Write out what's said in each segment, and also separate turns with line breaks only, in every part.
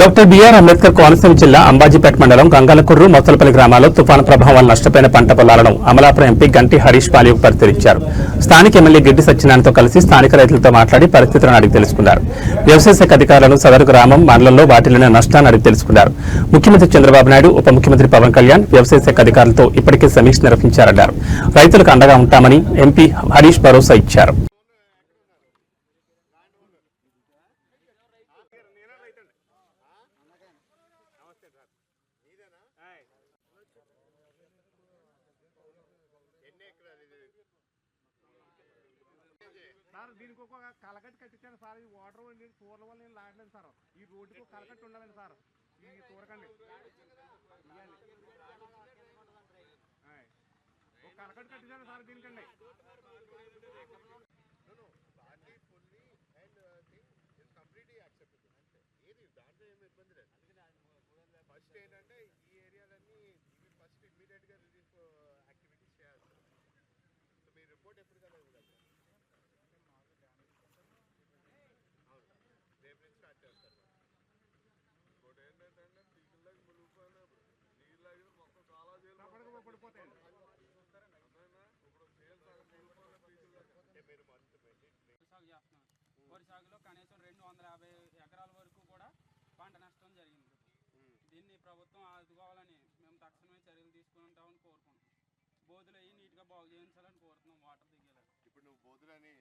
Doctor BR Ambedkar Konaseema జిల్లా అంబాజీపేట మండలం గంగాలకుర్రు మొత్తలపల్లి గ్రామాల్లో తుఫాను ప్రభావం వల్ల నష్టపోయిన పంట పొలాలను అమలాపురం ఎంపీ గంటి హరీష్ పాలియకు పరిశీలించారు. స్థానిక ఎమ్మెల్యే గిడ్డి సత్యనారాయణతో కలిసి స్థానిక రైతులతో మాట్లాడి పరిస్థితులను అడిగి తెలుసుకున్నారు. వ్యవసాయ శాఖ అధికారులను సదరు గ్రామం మండలంలో వాటిల్లిన నష్టాన్ని అడిగి తెలుసుకున్నారు. ముఖ్యమంత్రి చంద్రబాబు నాయుడు ఉప ముఖ్యమంత్రి పవన్ కళ్యాణ్ వ్యవసాయ శాఖ అధికారులతో ఇప్పటికే సమీక్ష నిర్వహించారన్నారు. రైతులకు అండగా ఉంటామని ఎంపీ హరీష్ భరోసా ఇచ్చారు.
సార్. దీనికి ఒక కలకట్ట కట్టించాను సార్. ఈ వాటర్ వండి తూర్ల వల్ల నేను లాగలేదు సార్. ఈ రోడ్డుకి ఒక కలకట్ట ఉండాలండి సార్. ఈ. ఒక కలకట్ట కట్టించాను సార్ దీనికండి.
ఫస్ట్ ఎప్పుడు కదా రేపు నుంచి స్టార్ట్ చేస్తారు ఇంకోటి ఏంటంటే పీకుల్లాగా మొత్తం చాలా ఇప్పుడు సేల్ సగం మునిగిపోయిన పీకుల్లాగా అంటే మీరు మంత్
వరి సాగు చేస్తున్నాం వరి సాగులో కనీసం రెండు వందల యాభై ఎకరాల వరకు కూడా పంట నష్టం జరిగింది. దీన్ని ప్రభుత్వం ఆదుకోవాలని నీట్గా బాగు చేయించాలని కోరుతున్నాం వాటర్ దిగేలా.
ఇప్పుడు నువ్వు బోధులని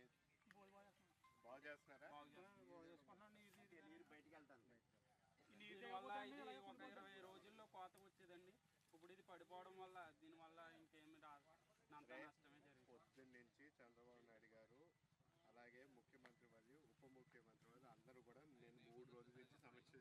బాగు చేస్తున్నారా?
బాగు చేసుకుంటున్నాం. నీరు బయటికి వెళ్తాను. దీనివల్ల ఇది ఒక ఇరవై రోజుల్లో కోత వచ్చేదండి. ఇప్పుడు ఇది పడిపోవడం వల్ల దీనివల్ల ఇంకేమి రాదు. అంత నష్టమే జరిగింది.
పొద్దున్న నుంచి చంద్రబాబు నాయుడు గారు అలాగే ముఖ్యమంత్రి మరియు ఉప ముఖ్యమంత్రి మరియు అందరూ కూడా నేను మూడు రోజుల నుంచి సమీక్ష